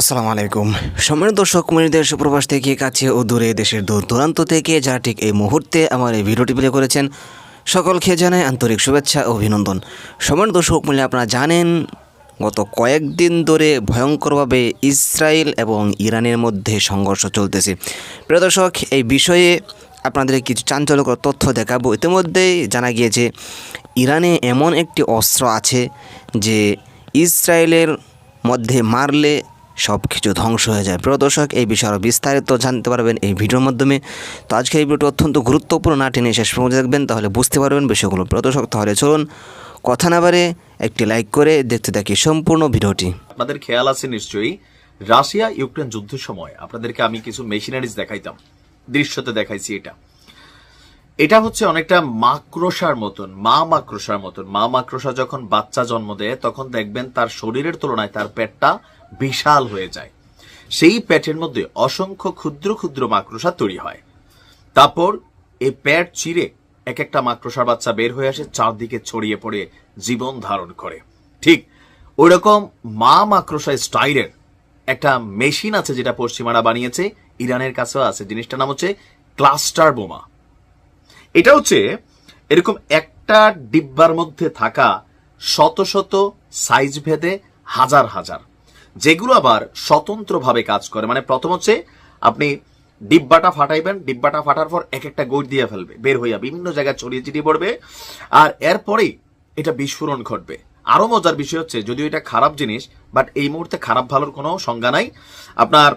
আসসালামু আলাইকুম। সম্মানিত দর্শক, মনিদের সুপ্রবাস থেকে কাছে ও দূরে দেশের দূর দূরান্ত থেকে যারা ঠিক এই মুহূর্তে আমার এই ভিডিওটি প্লে করেছেন, সকলকে জানাই আন্তরিক শুভেচ্ছা ও অভিনন্দন। সম্মানিত দর্শক, মূল্যে আপনারা জানেন, গত কয়েকদিন ধরে ভয়ঙ্করভাবে ইসরায়েল এবং ইরানের মধ্যে সংঘর্ষ চলতেছে। প্রিয় দর্শক, এই বিষয়ে আপনাদের কিছু চাঞ্চল্যকর তথ্য দেখাবো। ইতিমধ্যেই জানা গিয়েছে, ইরানে এমন একটি অস্ত্র আছে যে ইসরায়েলের মধ্যে মারলে সব কিছু ধ্বংস হয়ে যায়। প্রিয় দর্শক, এই বিষয়ে আরও বিস্তারিত জানতে পারবেন এই ভিডিওর মাধ্যমে। তো আজকে এই ভিডিওটি অত্যন্ত গুরুত্বপূর্ণ না টেনে শেষ পর্যন্ত দেখবেন, তাহলে বুঝতে পারবেন বিষয়গুলো। প্রিয় দর্শক, তাহলে চলুন কথা না বারে একটি লাইক করে দেখতে থাকি সম্পূর্ণ ভিডিওটি। আপনাদের খেয়াল আছে নিশ্চয়ই, রাশিয়া ইউক্রেন যুদ্ধের সময় আপনাদেরকে আমি কিছু মেশিনারিজ দেখাইতাম, দৃশ্যতে দেখাইছি এটা। এটা হচ্ছে অনেকটা মাকড়সার মতন, মা মাকড়সার মতন। মা মাকড়সা যখন বাচ্চা জন্ম দেয়, তখন দেখবেন তার শরীরের তুলনায় তার পেটটা বিশাল হয়ে যায়। সেই প্যাটের মধ্যে অসংখ্য ক্ষুদ্র ক্ষুদ্র মাকড়সা তৈরি হয়। তারপর এই প্যাট চিরে এক একটা মাকড়সার বাচ্চা বের হয়ে আসে, চারদিকে ছড়িয়ে পড়ে, জীবন ধারণ করে। ঠিক ওই রকম মা মাকড়সা স্টাইলের একটা মেশিন আছে যেটা পশ্চিমারা বানিয়েছে, ইরানের কাছেও আছে। জিনিসটার নাম হচ্ছে ক্লাস্টার বোমা। এটা হচ্ছে এরকম একটা ডিব্বার মধ্যে থাকা শত শত সাইজ ভেদে হাজার হাজার। যেগুলো আবার স্বতন্ত্রভাবে কাজ করে। মানে প্রথম হচ্ছে আপনি ডিব্বাটা ফাটাইবেন, ডিব্বাটা ফাটার পর এক একটা গোট দিয়ে ফেলবে, বের হইয়া বিভিন্ন জায়গায় ছড়িয়ে ছিটিয়ে পড়বে। আর এরপরেই এটা বিস্ফোরণ ঘটবে। আরও মজার বিষয় হচ্ছে, যদিও এটা খারাপ জিনিস বাট এই মুহূর্তে খারাপ ভালোর কোনো সংজ্ঞা নাই। আপনার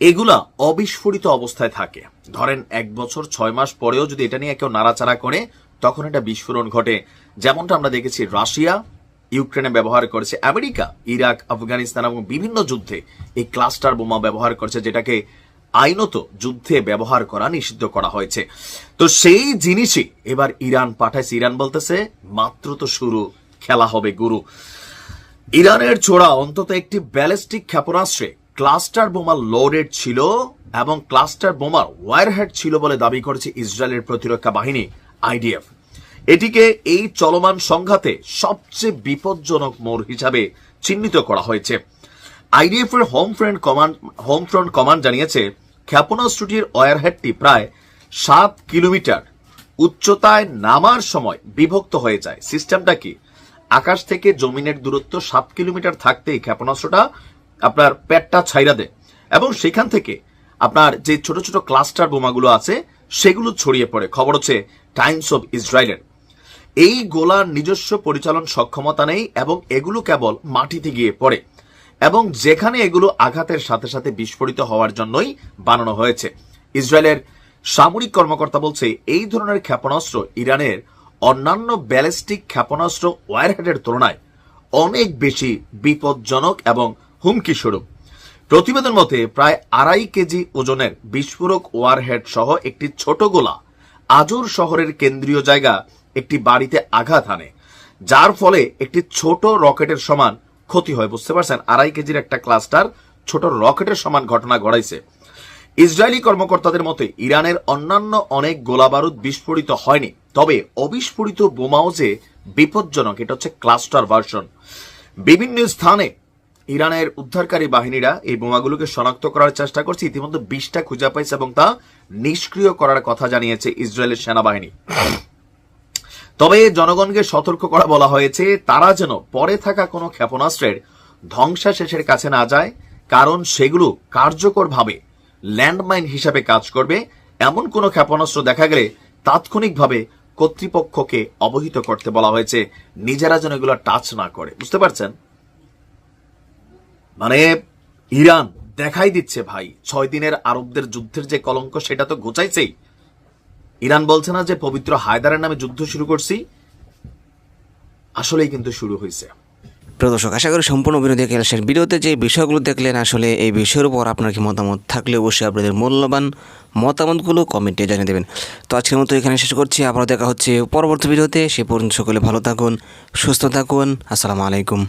এগুলা অবিস্ফোরিত অবস্থায় থাকে। ধরেন এক বছর ছয় মাস পরেও যদি এটা নিয়ে কেউ নাড়াচাড়া করে, তখন এটা বিস্ফোরণ ঘটে। যেমনটা আমরা দেখেছি রাশিয়া ইউক্রেনে ব্যবহার করেছে আমেরিকা, ইরাক, আফগানিস্তান এবং বিভিন্ন যুদ্ধে এই ক্লাস্টার বোমা ব্যবহার করছে, যেটাকে আইনত যুদ্ধে ব্যবহার করা নিষিদ্ধ করা হয়েছে। তো সেই জিনিসই এবার ইরান পাঠাইছে। ইরান বলতেছে, মাত্র তো শুরু, খেলা হবে গুরু। ইরানের ছোড়া অন্তত একটি ব্যালিস্টিক ক্ষেপণাস্ত্রে ক্লাস্টার বোমা লোডেড ছিল এবং ক্লাস্টার বোমার ওয়ারহেড ছিল বলে দাবি করেছে ইসরায়েলের প্রতিরক্ষা বাহিনী, আইডিএফ। এটিকে এই চলমান সংঘাতে সবচেয়ে বিপজ্জনক মোড় হিসাবে চিহ্নিত করা হয়েছে। আইডিএফ এর home front command home front command জানিয়েছে, ক্ষেপণাস্ত্রটির ওয়ারহেডটি প্রায় সাত কিলোমিটার উচ্চতায় নামার সময় বিভক্ত হয়ে যায়। সিস্টেমটা কি? আকাশ থেকে জমিনের দূরত্ব সাত কিলোমিটার থাকতেই ক্ষেপণাস্ত্রটা আপনার পেটটা ছাইরা দেয় এবং সেখান থেকে আপনার যে ছোট ছোট ক্লাস্টার বোমাগুলো আছে, সেগুলো ছড়িয়ে পড়ে। খবর হচ্ছে টাইমস অব ইসরায়েলের এই গোলার নিজস্ব পরিচালন সক্ষমতা নেই এবং এগুলো কেবল মাটিতে গিয়ে পড়ে এবং যেখানে এগুলো আঘাতের সাথে সাথে বিস্ফোরিত হওয়ার জন্যই বানানো হয়েছে। ইসরায়েলের সামরিক কর্মকর্তা বলছে, এই ধরনের ক্ষেপণাস্ত্র ইরানের অন্যান্য ব্যালিস্টিক ক্ষেপণাস্ত্র ওয়ারহেডের তুলনায় অনেক বেশি বিপজ্জনক এবং হুমকি স্বরূপ প্রতিবেদন মতে, প্রায় আড়াই কেজি ওজনের বিস্ফোরক ওয়ারহেড সহ একটি ছোট গোলা আজর শহরের কেন্দ্রীয় জায়গা একটি বাড়িতে আঘাত হানে, যার ফলে একটি ছোট রকেটের সমান ক্ষতি হয়, বুঝতে পারছেন? আড়াই কেজির একটা ক্লাস্টার ছোট রকেটের সমান ঘটনা ঘটাইছে। ইসরায়েলি কর্মকর্তাদের মতে, ইরানের অন্যান্য অনেক গোলাবারুদ বিস্ফোরিত হয়নি, তবে অবিস্ফোরিত বোমাও যে বিপজ্জনক, এটা হচ্ছে ক্লাস্টার ভার্সন। বিভিন্ন স্থানে ইরানের উদ্ধারকারী বাহিনীরা এই বোমাগুলোকে শনাক্ত করার চেষ্টা করছে। ইতিমধ্যে বিশটা খুঁজে পাইছে এবং তা নিষ্ক্রিয় করার কথা জানিয়েছে ইসরায়েলের সেনাবাহিনী। তবে জনগণকে সতর্ক করা বলা হয়েছে, তারা যেন পরে থাকা কোনো ক্ষেপণাস্ত্রের ধ্বংসাশেষের কাছে না যায়, কারণ সেগুলো কার্যকরভাবে ল্যান্ডমাইন হিসাবে কাজ করবে। এমন কোনো ক্ষেপণাস্ত্র দেখা গেলে তাৎক্ষণিকভাবে কর্তৃপক্ষকে অবহিত করতে বলা হয়েছে। নিজেরা যেন এগুলো টাচ না করে। বুঝতে পারছেন? মানে ইরান দেখাই দিচ্ছে ভাই, ছয় দিনের আরবদের যুদ্ধের যে কলঙ্ক, সেটা তো ঘোচাইছেই। ইরান বলছে না যে পবিত্র হায়দারের নামে যুদ্ধ শুরু করছি। আসলেই কিন্তু শুরু হয়েছে। প্রিয় দর্শক, আশা করি সম্পূর্ণ বিরোধী ক্যালসের ভিডিওতে যে বিষয়গুলো দেখলেন, আসলে এই বিষয়ের উপর আপনার কি মতামত থাকলে অবশ্যই আপনাদের মূল্যবান মতামতগুলো কমেন্টে জানিয়ে দেবেন। তো আজকের মতো এখানে শেষ করছি। আবারও দেখা হচ্ছে পরবর্তী ভিডিওতে। সে পর্যন্ত সকলে ভালো থাকুন, সুস্থ থাকুন। আসসালামু আলাইকুম।